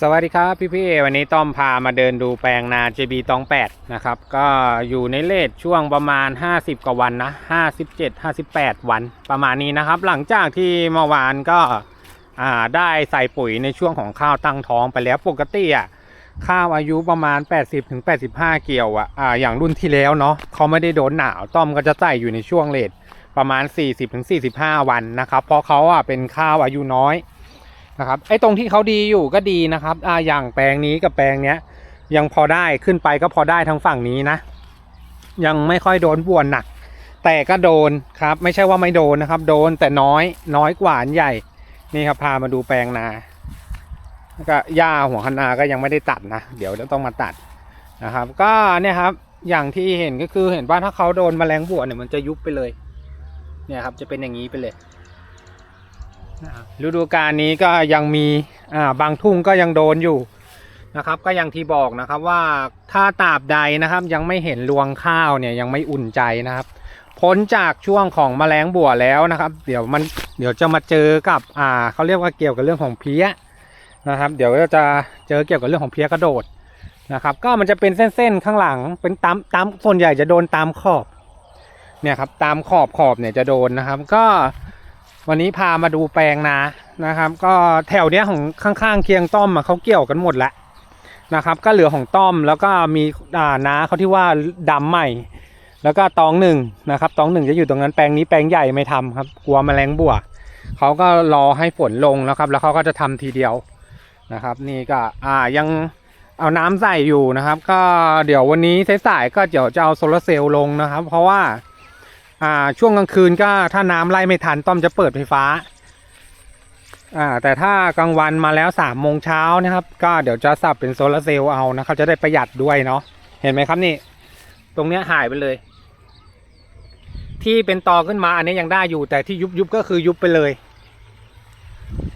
สวัสดีครับพี่พี่ๆวันนี้ต้อมพามาเดินดูแปลงนา JB ตอง8นะครับก็อยู่ในเลทช่วงประมาณ 50 กว่าวันนะ 57 58 วันประมาณนี้นะครับ หลังจากที่เมื่อวานก็ได้ใส่ปุ๋ยในช่วงของข้าวตั้งท้องไปแล้วปกติอะข้าวอายุประมาณ 80ถึง85 เกี่ยวอะอ่าอย่างรุ่นที่แล้วเนาะเขาไม่ได้โดนหนาวต้อมก็จะใส่อยู่ในช่วงเลทประมาณ 40ถึง45 วันนะครับเพราะเขาอะเป็นข้าวอายุน้อย นะครับไอ้ตรงที่เขาดีอยู่ก็ดีนะครับอ่าอย่างแปลงนี้กับแปลงเนี้ย ยังพอได้ขึ้นไปก็พอได้ทางฝั่งนี้นะ ยังไม่ค่อยโดนบวนหนัก แต่ก็โดนครับ ไม่ใช่ว่าไม่โดนนะครับ โดนแต่น้อยน้อยกว่าอันใหญ่นี่ครับพามาดูแปลงนาแล้วก็หญ้าหัวคนาก็ยังไม่ได้ตัดนะ เดี๋ยวต้องมาตัดนะครับ ก็เนี่ยครับอย่างที่เห็นก็คือเห็นว่าถ้าเขาโดนแมลงบวเนี่ยมันจะยุบไปเลย เนี่ยครับจะเป็นอย่างนี้ไปเลย ฤดูกาลนี้ก็ยังมีบางทุ่งก็ยังโดนอยู่นะครับ ก็ย่างที่บอกนะครับว่าถ้าตาบใดนะครับยังไม่เห็นรวงข้าวเนี่ยยังไม่อุ่นใจนะครับพ้นจากช่วงของแมลงบัวแล้วนะครับ เดี๋ยวมันเดี๋ยวจะมาเจอกับอ่าเขาเรียกว่าเกี่ยวกับเรื่องของเพี้ยนะครับ เดี๋ยวจะเจอเกี่ยวกับเรื่องของเพี้ยกระโดดนะครับ ก็มันจะเป็นเส้นๆข้างหลังเป็นตามตามส่วนใหญ่จะโดนตามขอบเนี่ยครับตามขอบขอบเนี่ยจะโดนนะครับ ก็ วันนี้พามาดูแปลงนานะครับ ก็แถวเนี้ยของข้างๆเคียงต้อมอะเขาเกี่ยวกันหมดแล้วนะครับ ก็เหลือของต้อมแล้วก็มีอ่านาเขาที่ว่าดำใหม่ แล้วก็ตองหนึ่งนะครับตองหนึ่งจะอยู่ตรงนั้นแปลงนี้แปลงใหญ่ไม่ทำครับกลัวแมลงบัวเขาก็รอให้ฝนลงแล้วครับ แล้วเขาก็จะทำทีเดียวนะครับ นี่ก็อ่ายังเอาน้ำใส่อยู่นะครับ ก็เดี๋ยววันนี้สายๆก็เดี๋ยวจะเอาโซลาร์เซลล์ลงนะครับ เพราะว่า อ่าช่วงกลางคืนก็ถ้าน้ำไล่ไม่ทันต้อมจะเปิดไฟฟ้าอ่าแต่ถ้ากลางวันมาแล้วสามโมงเช้านะครับ ก็เดี๋ยวจะสับเป็นโซลาร์เซลล์เอานะครับจะได้ประหยัดด้วยเนาะเห็นไหมครับนี่ ตรงเนี้ยหายไปเลย ที่เป็นตอขึ้นมาอันนี้ยังได้อยู่ แต่ที่ยุบยุบก็คือยุบไปเลย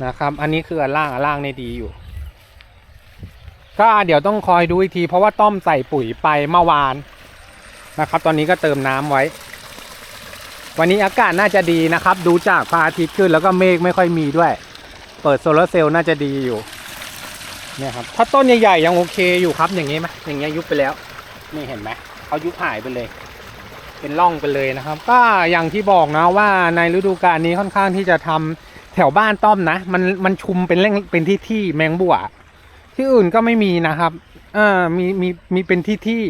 นะครับ อันนี้คืออันล่างอันล่างในดีอยู่ ก็เดี๋ยวต้องคอยดูอีกที เพราะว่าต้อมใส่ปุ๋ยไปเมื่อวานนะครับ ตอนนี้ก็เติมน้ำไว้ วันนี้อากาศน่าจะดีนะครับ ดูจากพระอาทิตย์ขึ้นแล้วก็เมฆไม่ค่อยมีด้วย เปิดโซลาร์เซลล์น่าจะดีอยู่ เนี่ยครับ ถ้าต้นใหญ่ๆยังโอเคอยู่ครับ อย่างนี้ไหมอย่างเงี้ยยุบไปแล้ว นี่เห็นไหมเขายุบหายไปเลย เป็นร่องไปเลยนะครับ ก็อย่างที่บอกนะว่าในฤดูกาลนี้ค่อนข้างที่จะทำแถวบ้านต้อมนะ มันมันชุมเป็นเร่งเป็นที่ที่แมงบัวที่อื่นก็ไม่มีนะครับอ่ามีมีมีเป็นที่ที่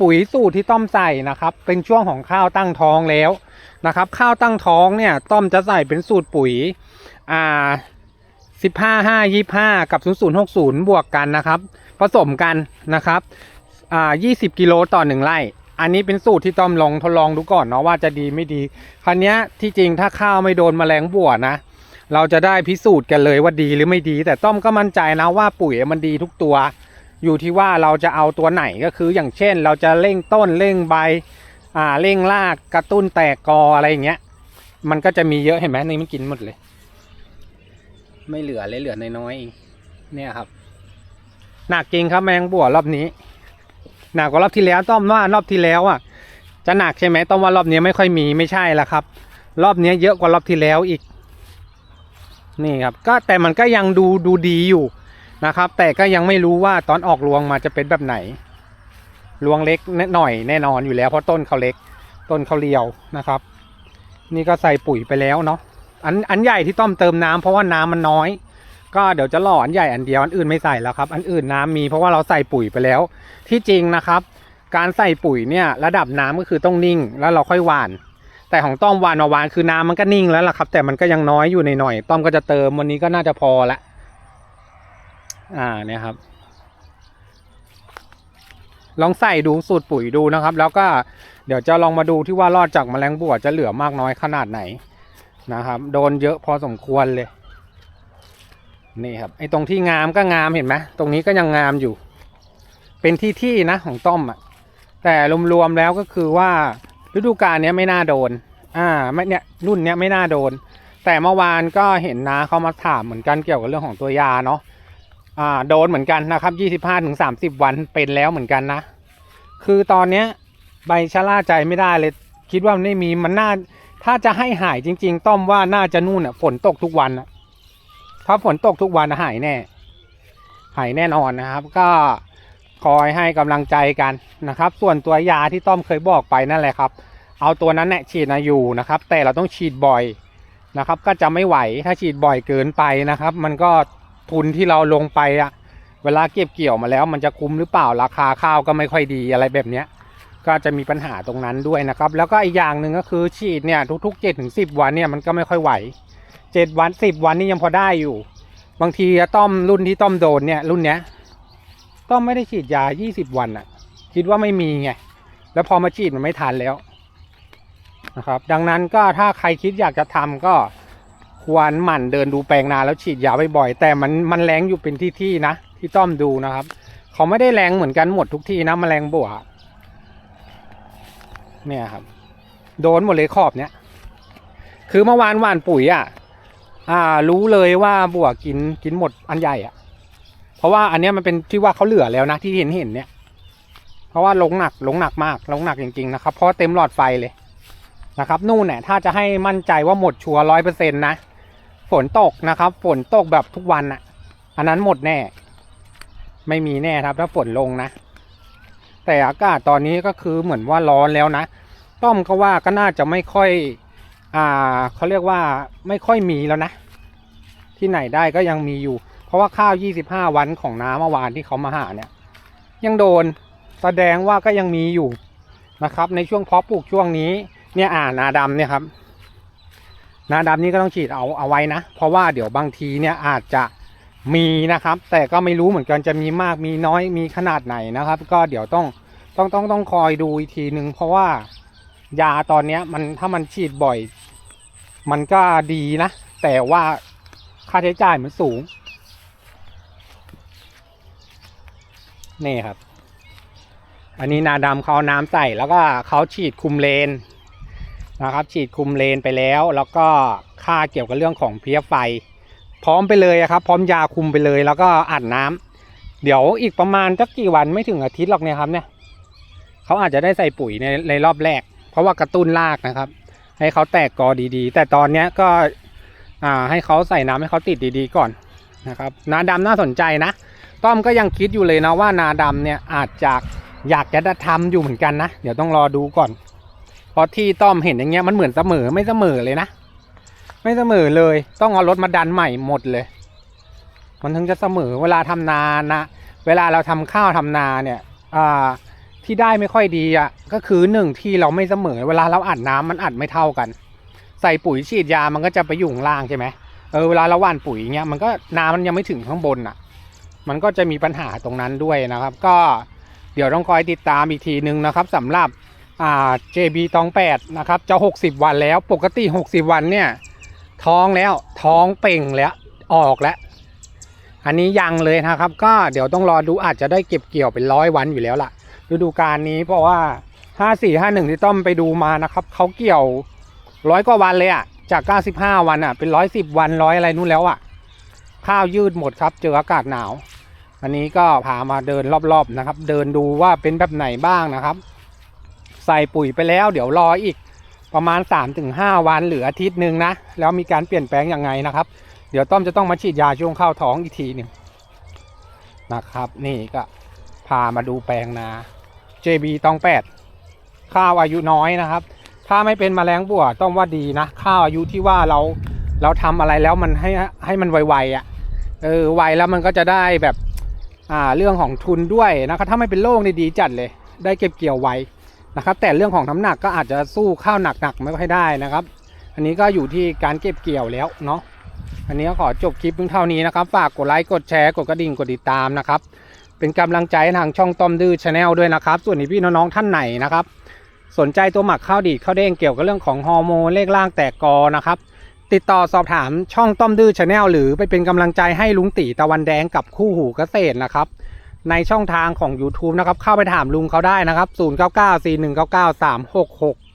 ปุ๋ยสูตรที่ต้อมใส่นะครับ เป็นช่วงของข้าวตั้งท้องแล้วนะครับ ข้าวตั้งท้องเนี่ยต้อมจะใส่เป็นสูตรปุ๋ยอ่าสิบห้าห้ายี่ห้ากับศูนย์ศูนย์หกศูนย์บวกกันนะครับ ผสมกันนะครับอ่ายี่สิบกิโลต่อหนึ่งไร่ อันนี้เป็นสูตรที่ต้อมลองทดลองดูก่อนเนาะว่าจะดีไม่ดี คราวนี้ที่จริงถ้าข้าวไม่โดนแมลงบัวนะ เราจะได้พิสูจน์กันเลยว่าดีหรือไม่ดี แต่ต้อมก็มั่นใจนะว่าปุ๋ยมันดีทุกตัว อยู่ที่ว่าเราจะเอาตัวไหนก็คืออย่างเช่น เราจะเร่งต้นเร่งใบอ่าเร่งรากกระตุ้นแตกกออะไรอย่างเงี้ย มันก็จะมีเยอะเห็นไหมนี่มันกินหมดเลย ไม่เหลือเลยเหลือน้อยๆเองเนี่ยครับหนักจริงครับแมงบัวรอบนี้หนักกว่ารอบที่แล้วต้อมว่ารอบที่แล้วอะ จะหนักใช่ไหมต้อมว่ารอบนี้ไม่ค่อยมีไม่ใช่ละครับ รอบนี้เยอะกว่ารอบที่แล้วอีก นี่ครับ ก็แต่มันก็ยังดูดูดีอยู่ นะครับ แต่ก็ยังไม่รู้ว่าตอนออกรวงมาจะเป็นแบบไหนรวงเล็กนิดหน่อยแน่นอนอยู่แล้วเพราะต้นเขาเล็ก ต้นเขาเรียวนะครับ นี่ก็ใส่ปุ๋ยไปแล้วเนาะอันอันใหญ่ที่ต้อมเติมน้ำเพราะว่าน้ำมันน้อย ก็เดี๋ยวจะหล่ออันใหญ่อันเดียวอันอื่นไม่ใส่แล้วครับ อันอื่นน้ำมีเพราะว่าเราใส่ปุ๋ยไปแล้ว ที่จริงนะครับ การใส่ปุ๋ยเนี่ยระดับน้ำก็คือต้องนิ่งแล้วเราค่อยหว่าน แต่ของต้อมหวานมาหวานคือน้ำมันก็นิ่งแล้วล่ะครับ แต่มันก็ยังน้อยอยู่ในหน่อยๆต้อมก็จะเติมวันนี้ก็น่าจะพอละ อ่าเนี่ยครับ ลองใส่ดูสูตรปุ๋ยดูนะครับ แล้วก็เดี๋ยวจะลองมาดูที่ว่ารอดจากแมลงบัวจะเหลือมากน้อยขนาดไหนนะครับ โดนเยอะพอสมควรเลย นี่ครับไอ้ตรงที่งามก็งามเห็นไหมตรงนี้ก็ยังงามอยู่ เป็นที่ที่นะของต้อมอะแต่รวมๆแล้วก็คือว่าฤดูกาลนี้ไม่น่าโดน อ่าไม่เนี่ยรุ่นเนี้ยไม่น่าโดน แต่เมื่อวานก็เห็นนะเขามาถามเหมือนกันเกี่ยวกับเรื่องของตัวยาเนาะ อ่าโดนเหมือนกันนะครับยี่สิบห้าถึงสามสิบวันเป็นแล้วเหมือนกันนะ คือตอนเนี้ยใบชะล่าใจไม่ได้เลย คิดว่าไม่มีมันน่า ถ้าจะให้หายจริง ๆ ต้อมว่าน่าจะนู่นอะฝนตกทุกวันอะถ้าฝนตกทุกวันหายแน่ หายแน่นอนนะครับ ก็คอยให้กำลังใจกันนะครับ ส่วนตัวยาที่ต้อมเคยบอกไปนั่นแหละครับ เอาตัวนั้นเนี่ยฉีดนะอยู่นะครับ แต่เราต้องฉีดบ่อยนะครับ ก็จะไม่ไหวถ้าฉีดบ่อยเกินไปนะครับ มันก็ ทุนที่เราลงไปอะเวลาเก็บเกี่ยวมาแล้ว มันจะคุ้มหรือเปล่าราคาข้าวก็ไม่ค่อยดีอะไรแบบเนี้ยก็จะมีปัญหาตรงนั้นด้วยนะครับ แล้วก็อีกอย่างหนึ่งก็คือฉีดเนี่ยทุกๆ7จ็ถึงสิวันเนี่ยมันก็ไม่ค่อยไหวเจ็ดวันสิบวันนี่ยังพอได้อยู่ บางทีต้อมรุ่นที่ต้อมโดนเนี่ยรุ่นเนี้ยต้อมไม่ได้ฉีดยา 20 วันอะคิดว่าไม่มีไงแล้วพอมาฉีดมันไม่ทันแล้วนะครับ ดังนั้นก็ถ้าใครคิดอยากจะทำก็ ควรหมั่นเดินดูแปลงนาแล้วฉีดยาบ่อยๆแต่มันมันแรงอยู่เป็นที่ๆนะ ที่ต้อมดูนะครับ เขาไม่ได้แรงเหมือนกันหมดทุกที่นะแมลงบัวเนี่ยครับ โดนหมดเลยขอบเนี้ยคือเมื่อวานหว่านปุ๋ยอะอ่า รู้เลยว่าบัวกินกินหมดอันใหญ่อะ เพราะว่าอันเนี้ยมันเป็นที่ว่าเขาเหลือแล้วนะที่เห็นเห็นเนี่ย เพราะว่าลงหนักลงหนักมากลงหนักจริงๆนะครับเพราะเต็มหลอดไฟเลยนะครับนู่นเนี่ยถ้าจะให้มั่นใจว่าหมดชัวร้อยเปอร์เซ็นต์นะ ฝนตกนะครับ ฝนตกแบบทุกวันอะอันนั้นหมดแน่ ไม่มีแน่ครับ ถ้าฝนลงนะ แต่อากาศตอนนี้ก็คือเหมือนว่าร้อนแล้วนะต้อมก็ว่าก็น่าจะไม่ค่อย อ่าเขาเรียกว่าไม่ค่อยมีแล้วนะ ที่ไหนได้ก็ยังมีอยู่ เพราะว่าข้าว 25 วันของน้าเมื่อวานที่เขามาหาเนี่ย ยังโดนแสดงว่าก็ยังมีอยู่นะครับ ในช่วงเพาะปลูกช่วงนี้ เนี่ยอ่านาดำเนี่ยครับ นาดำนี่ก็ต้องฉีดเอาเอาไว้นะ เพราะว่าเดี๋ยวบางทีเนี่ยอาจจะมีนะครับ แต่ก็ไม่รู้เหมือนกันจะมีมากมีน้อยมีขนาดไหนนะครับ ก็เดี๋ยวต้องต้องต้องต้องคอยดูอีกทีหนึ่งเพราะว่ายาตอนเนี้ยมันถ้ามันฉีดบ่อย มันก็ดีนะ แต่ว่าค่าใช้จ่ายมันสูงนี่ครับ อันนี้นาดำเขาเอาน้ำใส่แล้วก็เขาฉีดคุมเลน นะครับ ฉีดคุมเลนไปแล้ว แล้วก็ค่าเกี่ยวกับเรื่องของเพลี้ยไฟ พร้อมไปเลยครับ พร้อมยาคุมไปเลย แล้วก็อัดน้ำเดี๋ยวอีกประมาณสักกี่วันไม่ถึงอาทิตย์หรอกเนี่ยครับเนี่ยเขาอาจจะได้ใส่ปุ๋ยในในรอบแรก เพราะว่ากระตุ้นรากนะครับ ให้เขาแตกกอดีๆ แต่ตอนเนี้ยก็อ่าให้เขาใส่น้ำให้เขาติดดีๆก่อนนะครับนาดำน่าสนใจนะ ต้อมก็ยังคิดอยู่เลยนะว่านาดำเนี่ยอาจจะอยากจะทำอยู่เหมือนกันนะ เดี๋ยวต้องรอดูก่อน พราะที่ต้อมเห็นอย่างเงี้ยมันเหมือนเสมอไม่เสมอเลยนะ ไม่เสมอเลย ต้องเอารถมาดันใหม่หมดเลย มันถึงจะเสมอเวลาทำนานะเวลาเราทำข้าวทำนาเนี่ยอ่าที่ได้ไม่ค่อยดีอะก็คือหนึ่งที่เราไม่เสมอ เวลาเราอัดน้ำมันอัดไม่เท่ากัน ใส่ปุ๋ยฉีดยามันก็จะไปอยู่ข้างล่างใช่ไหมเออเวลาเราหว่านปุ๋ยเงี้ยมันก็น้ำมันยังไม่ถึงข้างบนอะ มันก็จะมีปัญหาตรงนั้นด้วยนะครับ ก็เดี๋ยวต้องคอยติดตามอีกทีนึงนะครับสำหรับ อ่า JB ตองแปดนะครับจะ 60 วันแล้วปกติ 60 วันเนี่ยท้องแล้วท้องเป่งแล้วออกแล้ว อันนี้ยังเลยนะครับ ก็เดี๋ยวต้องรอดูอาจจะได้เก็บเกี่ยวเป็นร้อยวันอยู่แล้วล่ะฤดูกาลนี้เพราะว่าห้าสี่ห้าหนึ่งที่ต้อมไปดูมานะครับเขาเกี่ยวร้อยกว่าวันเลยอะจากเก้าสิบห้าวันอะเป็นร้อยสิบวันร้อยอะไรนู่นแล้วอะข้าวยืดหมดครับ เจออากาศหนาว อันนี้ก็พามาเดินรอบๆนะครับ เดินดูว่าเป็นแบบไหนบ้างนะครับ ส่ปุ๋ยไปแล้ว เดี๋ยวรออีกประมาณ 3-5 วันหรืออาทิตย์หนึ่งนะ แล้วมีการเปลี่ยนแปลงยังไงนะครับ เดี๋ยวต้อมจะต้องมาฉีดยาช่วงเข้าท้องอีกทีหนึ่งนะครับ นี่ก็พามาดูแปลงนา JB ตองแปดข้าวอายุน้อยนะครับ ถ้าไม่เป็นแมลงบัวต้องว่าดีนะ ข้าวอายุที่ว่าเราเราทำอะไรแล้วมันให้ให้มันไวๆอะเออไวแล้วมันก็จะได้แบบอ่าเรื่องของทุนด้วยนะครับถ้าไม่เป็นโรคนี่ดีจัดเลย ได้เก็บเกี่ยวไว นะครับ แต่เรื่องของน้ำหนักก็อาจจะสู้ข้าวหนักๆไม่ค่อยได้นะครับ อันนี้ก็อยู่ที่การเก็บเกี่ยวแล้วเนาะอันนี้ก็ขอจบคลิปเพียงเท่านี้นะครับ ฝากกดไลค์กดแชร์กดกระดิ่งกดติดตามนะครับ เป็นกำลังใจทางช่องต้อมดื้อชาแนลด้วยนะครับ ส่วนนี้พี่น้องๆท่านไหนนะครับ สนใจตัวหมักข้าวดีดข้าวเด้งเกี่ยวกับเรื่องของฮอร์โมนเลขล่างแตกกอนะครับติดต่อสอบถามช่องต้อมดื้อชาแนลหรือไปเป็นกำลังใจให้ลุงตีตะวันแดงกับคู่หูเกษตรนะครับ ในช่องทางของ YouTube นะครับ เข้าไปถามลุงเขาได้นะครับ 0994199366